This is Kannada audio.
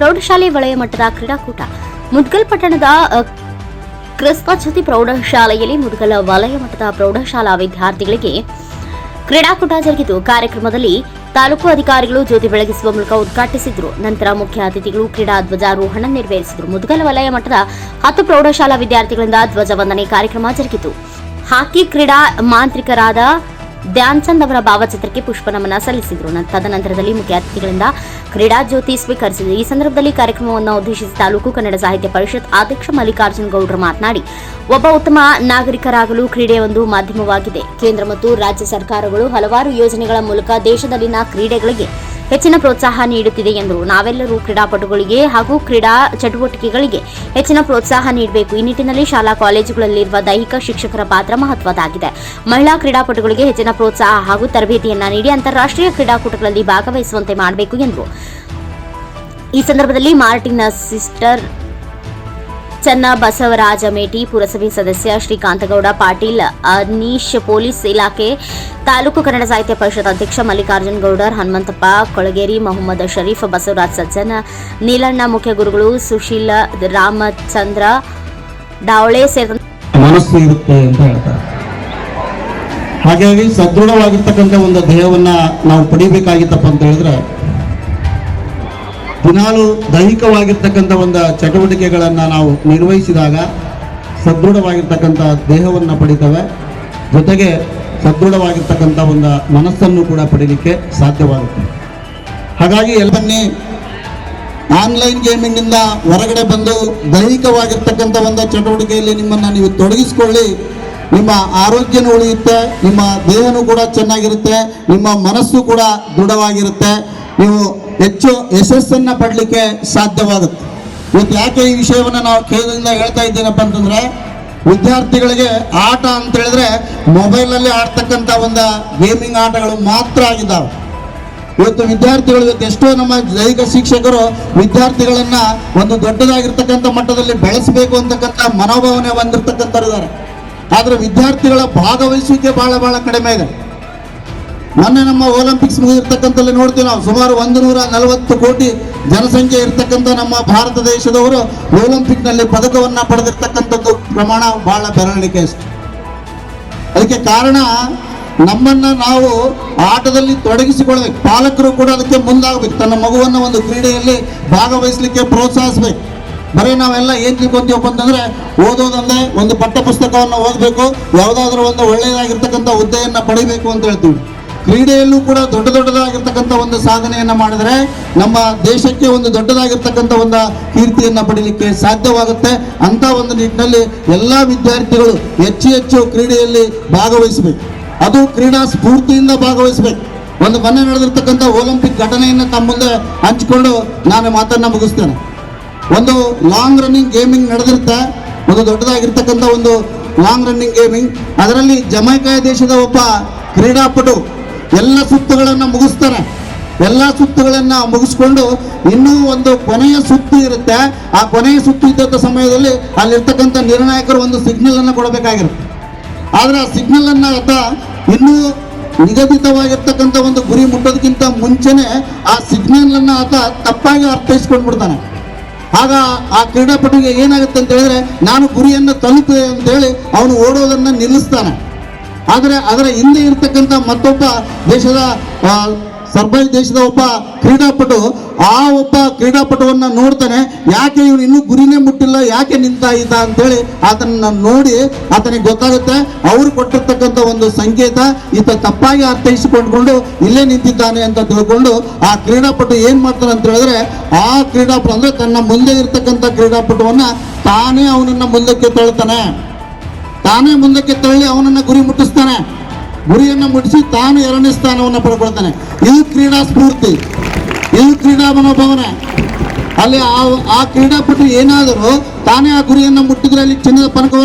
ಪ್ರೌಢಶಾಲೆ ವಲಯ ಮಟ್ಟದ ಕ್ರೀಡಾಕೂಟ. ಮುದ್ಗಲ್ ಪಟ್ಟಣದ ಅ, ಕ್ರಿಸ್ಪಜ್ಯೋತಿ ಪ್ರೌಢಶಾಲೆಯಲ್ಲಿ ಮುದ್ಗಲ ವಲಯ ಮಟ್ಟದ ಪ್ರೌಢಶಾಲಾ ವಿದ್ಯಾರ್ಥಿಗಳಿಗೆ ಕ್ರೀಡಾಕೂಟ ಜರುಗಿತು. ಕಾರ್ಯಕ್ರಮದಲ್ಲಿ ತಾಲೂಕು ಅಧಿಕಾರಿಗಳು ಜ್ಯೋತಿ ಬೆಳಗಿಸುವ ಮೂಲಕ ಉದ್ಘಾಟಿಸಿದ್ರು. ನಂತರ ಮುಖ್ಯ ಅತಿಥಿಗಳು ಕ್ರೀಡಾ ಧ್ವಜಾರೋಹಣ ನೆರವೇರಿಸಿದರು. ಮುದ್ಗಲ ವಲಯ ಮಟ್ಟದ ಹತ್ತು ಪ್ರೌಢಶಾಲಾ ವಿದ್ಯಾರ್ಥಿಗಳಿಂದ ಧ್ವಜವಂದನೆ ಕಾರ್ಯಕ್ರಮ ಜರುಗಿತು. ಹಾಕಿ ಕ್ರೀಡಾ ಮಾಂತ್ರಿಕರಾದ ಧ್ಯಾನ್ ಚಂದ್ ಅವರ ಭಾವಚಿತ್ರಕ್ಕೆ ಪುಷ್ಪ ನಮನ ಸಲ್ಲಿಸಿದರು ತದನಂತರದಲ್ಲಿ ಮುಖ್ಯ ಅತಿಥಿಗಳಿಂದ ಕ್ರೀಡಾ ಜ್ಯೋತಿ ಸ್ವೀಕರಿಸಿದರು. ಈ ಸಂದರ್ಭದಲ್ಲಿ ಕಾರ್ಯಕ್ರಮವನ್ನು ಉದ್ದೇಶಿಸಿ ತಾಲೂಕು ಕನ್ನಡ ಸಾಹಿತ್ಯ ಪರಿಷತ್ ಅಧ್ಯಕ್ಷ ಮಲ್ಲಿಕಾರ್ಜುನ್ ಗೌಡ್ರು ಮಾತನಾಡಿ, ಒಬ್ಬ ಉತ್ತಮ ನಾಗರಿಕರಾಗಲು ಕ್ರೀಡೆ ಒಂದು ಮಾಧ್ಯಮವಾಗಿದೆ. ಕೇಂದ್ರ ಮತ್ತು ರಾಜ್ಯ ಸರ್ಕಾರಗಳು ಹಲವಾರು ಯೋಜನೆಗಳ ಮೂಲಕ ದೇಶದಲ್ಲಿನ ಕ್ರೀಡೆಗಳಿಗೆ ಹೆಚ್ಚಿನ ಪ್ರೋತ್ಸಾಹ ನೀಡುತ್ತಿದೆ ಎಂದರು. ನಾವೆಲ್ಲರೂ ಕ್ರೀಡಾಪಟುಗಳಿಗೆ ಹಾಗೂ ಕ್ರೀಡಾ ಚಟುವಟಿಕೆಗಳಿಗೆ ಹೆಚ್ಚಿನ ಪ್ರೋತ್ಸಾಹ ನೀಡಬೇಕು. ಈ ನಿಟ್ಟಿನಲ್ಲಿ ಶಾಲಾ ಕಾಲೇಜುಗಳಲ್ಲಿರುವ ದೈಹಿಕ ಶಿಕ್ಷಕರ ಪಾತ್ರ ಮಹತ್ವದಾಗಿದೆ ಮಹಿಳಾ ಕ್ರೀಡಾಪಟುಗಳಿಗೆ ಹೆಚ್ಚಿನ ಪ್ರೋತ್ಸಾಹ ಹಾಗೂ ತರಬೇತಿಯನ್ನು ನೀಡಿ ಅಂತಾರಾಷ್ಟ್ರೀಯ ಕ್ರೀಡಾಕೂಟಗಳಲ್ಲಿ ಭಾಗವಹಿಸುವಂತೆ ಮಾಡಬೇಕು ಎಂದರು. ಈ ಸಂದರ್ಭದಲ್ಲಿ ಮಾರ್ಟಿನ್ ಸಿಸ್ಟರ್ ಚನ್ನ ಬಸವರಾಜ ಮೇಟಿ ಪುರಸಭೆ ಸದಸ್ಯ ಶ್ರೀಕಾಂತಗೌಡ ಪಾಟೀಲ್, ಅನೀಶ್ ಪೊಲೀಸ್ ಇಲಾಖೆ, ತಾಲೂಕು ಕನ್ನಡ ಸಾಹಿತ್ಯ ಪರಿಷತ್ ಅಧ್ಯಕ್ಷ ಮಲ್ಲಿಕಾರ್ಜುನ್ ಗೌಡರ್, ಹನುಮಂತಪ್ಪ, ಕೊಳಗೇರಿ ಮೊಹಮ್ಮದ್ ಶರೀಫ್, ಬಸವರಾಜ್ ಸಜ್ಜನ, ನೀಲಣ್ಣ ಮುಖ್ಯ ಗುರುಗಳು ಸುಶೀಲ ರಾಮಚಂದ್ರ ಡಾವಳೆ ಸೇರಿದಂತೆ ಮನಸ್ಸು ಹಾಗಾಗಿ ಸದೃಢವಾಗಿರ್ತಕ್ಕಂಥ ಒಂದು ದೇಹವನ್ನ ನಾವು ಪಡಿಬೇಕಾಗಿತ್ತಪ್ಪ ಅಂತ ಹೇಳಿದ್ರೆ ದಿನಾಲು ದೈಹಿಕವಾಗಿರ್ತಕ್ಕಂಥ ಒಂದು ಚಟುವಟಿಕೆಗಳನ್ನು ನಾವು ನಿರ್ವಹಿಸಿದಾಗ ಸದೃಢವಾಗಿರ್ತಕ್ಕಂಥ ದೇಹವನ್ನು ಪಡಿತವೆ. ಜೊತೆಗೆ ಸದೃಢವಾಗಿರ್ತಕ್ಕಂಥ ಒಂದು ಮನಸ್ಸನ್ನು ಕೂಡ ಪಡೀಲಿಕ್ಕೆ ಸಾಧ್ಯವಾಗುತ್ತೆ. ಹಾಗಾಗಿ ಎಲ್ಲನ್ನೇ ಆನ್ಲೈನ್ ಗೇಮಿಂಗಿಂದ ಹೊರಗಡೆ ಬಂದು ದೈಹಿಕವಾಗಿರ್ತಕ್ಕಂಥ ಒಂದು ಚಟುವಟಿಕೆಯಲ್ಲಿ ನಿಮ್ಮನ್ನು ನೀವು ತೊಡಗಿಸ್ಕೊಳ್ಳಿ. ನಿಮ್ಮ ಆರೋಗ್ಯನೂ ಉಳಿಯುತ್ತೆ, ನಿಮ್ಮ ದೇಹನೂ ಕೂಡ ಚೆನ್ನಾಗಿರುತ್ತೆ, ನಿಮ್ಮ ಮನಸ್ಸು ಕೂಡ ದೃಢವಾಗಿರುತ್ತೆ. ನೀವು ಹೆಚ್ಚು ಯಶಸ್ಸನ್ನು ಪಡಲಿಕ್ಕೆ ಸಾಧ್ಯವಾಗುತ್ತೆ. ಇವತ್ತು ಯಾಕೆ ಈ ವಿಷಯವನ್ನು ನಾವು ಕೇಂದ್ರದಿಂದ ಹೇಳ್ತಾ ಇದ್ದೀನಪ್ಪ ಅಂತಂದ್ರೆ, ವಿದ್ಯಾರ್ಥಿಗಳಿಗೆ ಆಟ ಅಂತ ಹೇಳಿದ್ರೆ ಮೊಬೈಲಲ್ಲಿ ಆಡ್ತಕ್ಕಂಥ ಒಂದು ಗೇಮಿಂಗ್ ಆಟಗಳು ಮಾತ್ರ ಆಗಿದ್ದಾವೆ. ಇವತ್ತು ವಿದ್ಯಾರ್ಥಿಗಳು ಇವತ್ತು ಎಷ್ಟೋ ನಮ್ಮ ದೈಹಿಕ ಶಿಕ್ಷಕರು ವಿದ್ಯಾರ್ಥಿಗಳನ್ನ ಒಂದು ದೊಡ್ಡದಾಗಿರ್ತಕ್ಕಂಥ ಮಟ್ಟದಲ್ಲಿ ಬೆಳೆಸಬೇಕು ಅಂತಕ್ಕಂಥ ಮನೋಭಾವನೆ ಹೊಂದಿರ್ತಕ್ಕಂಥವ್ರಿದ್ದಾರೆ ಆದರೆ ವಿದ್ಯಾರ್ಥಿಗಳ ಭಾಗವಹಿಸುವಿಕೆ ಬಹಳ ಬಹಳ ಕಡಿಮೆ ಇದೆ. ಮೊನ್ನೆ ನಮ್ಮ ಒಲಿಂಪಿಕ್ಸ್ ಮುಗಿದಿರ್ತಕ್ಕಂಥಲ್ಲಿ ನೋಡ್ತೀವಿ ನಾವು. ಸುಮಾರು ಒಂದು ನೂರ ನಲವತ್ತು ಕೋಟಿ ಜನಸಂಖ್ಯೆ ಇರ್ತಕ್ಕಂಥ ನಮ್ಮ ಭಾರತ ದೇಶದವರು ಒಲಿಂಪಿಕ್ನಲ್ಲಿ ಪದಕವನ್ನ ಪಡೆದಿರ್ತಕ್ಕಂಥದ್ದು ಪ್ರಮಾಣ ಬಹಳ ಬೆರಳಿಕೆ ಅಷ್ಟೆ. ಅದಕ್ಕೆ ಕಾರಣ ನಮ್ಮನ್ನ ನಾವು ಆಟದಲ್ಲಿ ತೊಡಗಿಸಿಕೊಳ್ಬೇಕು. ಪಾಲಕರು ಕೂಡ ಅದಕ್ಕೆ ಮುಂದಾಗಬೇಕು. ತನ್ನ ಮಗುವನ್ನ ಒಂದು ಕ್ರೀಡೆಯಲ್ಲಿ ಭಾಗವಹಿಸಲಿಕ್ಕೆ ಪ್ರೋತ್ಸಾಹಿಸ್ಬೇಕು. ಬರೀ ನಾವೆಲ್ಲ ಏನ್ ತಿಳ್ಕೊತೀವಪ್ಪ ಅಂತಂದ್ರೆ ಓದೋದಂದ್ರೆ ಒಂದು ಪಠ್ಯ ಪುಸ್ತಕವನ್ನು ಓದಬೇಕು. ಯಾವುದಾದ್ರೂ ಒಂದು ಒಳ್ಳೆಯದಾಗಿರ್ತಕ್ಕಂಥ ಹುದ್ದೆಯನ್ನ ಪಡಿಬೇಕು ಅಂತ ಹೇಳ್ತೀವಿ. ಕ್ರೀಡೆಯಲ್ಲೂ ಕೂಡ ದೊಡ್ಡ ದೊಡ್ಡದಾಗಿರ್ತಕ್ಕಂಥ ಒಂದು ಸಾಧನೆಯನ್ನ ಮಾಡಿದರೆ ನಮ್ಮ ದೇಶಕ್ಕೆ ಒಂದು ದೊಡ್ಡದಾಗಿರ್ತಕ್ಕಂಥ ಒಂದು ಕೀರ್ತಿಯನ್ನ ಪಡೀಲಿಕ್ಕೆ ಸಾಧ್ಯವಾಗುತ್ತೆ. ಅಂತ ಒಂದು ನಿಟ್ಟಿನಲ್ಲಿ ಎಲ್ಲ ವಿದ್ಯಾರ್ಥಿಗಳು ಹೆಚ್ಚು ಹೆಚ್ಚು ಕ್ರೀಡೆಯಲ್ಲಿ ಭಾಗವಹಿಸಬೇಕು. ಅದು ಕ್ರೀಡಾ ಸ್ಫೂರ್ತಿಯಿಂದ ಭಾಗವಹಿಸಬೇಕು. ಒಂದು ಮೊನ್ನೆ ನಡೆದಿರ್ತಕ್ಕಂಥ ಒಲಿಂಪಿಕ್ ಘಟನೆಯನ್ನು ತಮ್ಮ ಮುಂದೆ ಹಂಚಿಕೊಂಡು ನಾನು ಮಾತನ್ನ ಮುಗಿಸ್ತೇನೆ. ಒಂದು ಲಾಂಗ್ ರನ್ನಿಂಗ್ ಗೇಮಿಂಗ್ ನಡೆದಿರುತ್ತೆ. ಒಂದು ದೊಡ್ಡದಾಗಿರ್ತಕ್ಕಂಥ ಒಂದು ಲಾಂಗ್ ರನ್ನಿಂಗ್ ಗೇಮಿಂಗ್ ಅದರಲ್ಲಿ ಜಮೈಕಾಯ ದೇಶದ ಒಬ್ಬ ಕ್ರೀಡಾಪಟು ಎಲ್ಲ ಸುತ್ತುಗಳನ್ನು ಮುಗಿಸ್ತಾರೆ. ಎಲ್ಲ ಸುತ್ತುಗಳನ್ನು ಮುಗಿಸ್ಕೊಂಡು ಇನ್ನೂ ಒಂದು ಕೊನೆಯ ಸುತ್ತು ಇರುತ್ತೆ. ಆ ಕೊನೆಯ ಸುತ್ತು ಇದ್ದಂಥ ಸಮಯದಲ್ಲಿ ಅಲ್ಲಿರ್ತಕ್ಕಂಥ ನಿರ್ಣಾಯಕರು ಒಂದು ಸಿಗ್ನಲ್ ಅನ್ನು ಕೊಡಬೇಕಾಗಿರುತ್ತೆ. ಆದ್ರೆ ಆ ಸಿಗ್ನಲ್ ಅನ್ನ ಆತ ಇನ್ನೂ ನಿಗದಿತವಾಗಿರ್ತಕ್ಕಂಥ ಒಂದು ಗುರಿ ಮುಟ್ಟೋದಕ್ಕಿಂತ ಮುಂಚೆನೆ ಆ ಸಿಗ್ನಲ್ ಅನ್ನ ಆತ ತಪ್ಪಾಗಿ ಅರ್ಥೈಸ್ಕೊಂಡ್ಬಿಡ್ತಾನೆ. ಆಗ ಆ ಕ್ರೀಡಾಪಟುಗೆ ಏನಾಗುತ್ತೆ ಅಂತ ಹೇಳಿದ್ರೆ, ನಾನು ಗುರಿಯನ್ನು ತಲುಪಿದೆ ಅಂತ ಹೇಳಿ ಅವನು ಓಡೋದನ್ನ ನಿಲ್ಲಿಸ್ತಾನೆ. ಆದರೆ ಅದರ ಹಿಂದೆ ಇರ್ತಕ್ಕಂಥ ಮತ್ತೊಬ್ಬ ದೇಶದ ಸರ್ಬೈ ದೇಶದ ಒಬ್ಬ ಕ್ರೀಡಾಪಟು, ಆ ಒಬ್ಬ ಕ್ರೀಡಾಪಟುವನ್ನ ನೋಡ್ತಾನೆ. ಯಾಕೆ ಇವನು ಇನ್ನೂ ಗುರಿನೇ ಮುಟ್ಟಿಲ್ಲ? ಯಾಕೆ ನಿಂತ ಇದ್ದ ಅಂತೇಳಿ ಆತನನ್ನ ನೋಡಿ ಆತನಿಗೆ ಗೊತ್ತಾಗುತ್ತೆ. ಅವರು ಕೊಟ್ಟಿರ್ತಕ್ಕಂಥ ಒಂದು ಸಂಕೇತ ಈತ ತಪ್ಪಾಗಿ ಅರ್ಥೈಸಿಕೊಂಡ್ಕೊಂಡು ಇಲ್ಲೇ ನಿಂತಿದ್ದಾನೆ ಅಂತ ತಿಳ್ಕೊಂಡು ಆ ಕ್ರೀಡಾಪಟು ಏನು ಮಾಡ್ತಾನೆ ಅಂತ ಹೇಳಿದ್ರೆ, ಆ ಕ್ರೀಡಾಪಟು ಅಂದ್ರೆ ತನ್ನ ಮುಂದೆ ಇರ್ತಕ್ಕಂಥ ಕ್ರೀಡಾಪಟುವನ್ನ ತಾನೇ ಅವನನ್ನ ಮುಂದಕ್ಕೆ ತಳ್ತಾನೆ. ತಾನೇ ಮುಂದಕ್ಕೆ ತಳ್ಳಿ ಅವನನ್ನ ಗುರಿ ಮುಟ್ಟಿಸ್ತಾನೆ. ಗುರಿಯನ್ನು ಮುಟ್ಟಿಸಿ ತಾನು ಎರಡನೇ ಸ್ಥಾನವನ್ನು ಪಡ್ಕೊಳ್ತಾನೆ. ಇದು ಕ್ರೀಡಾ ಸ್ಫೂರ್ತಿ. ಇದು ಕ್ರೀಡಾ ಮನೋಭಾವನೆ. ಅಲ್ಲಿ ಆ ಕ್ರೀಡಾಪಟು ಏನಾದರೂ ತಾನೇ ಆ ಗುರಿಯನ್ನು ಮುಟ್ಟಿದ್ರೆ ಅಲ್ಲಿ ಚಿನ್ನದ ಪದಕವನ್ನು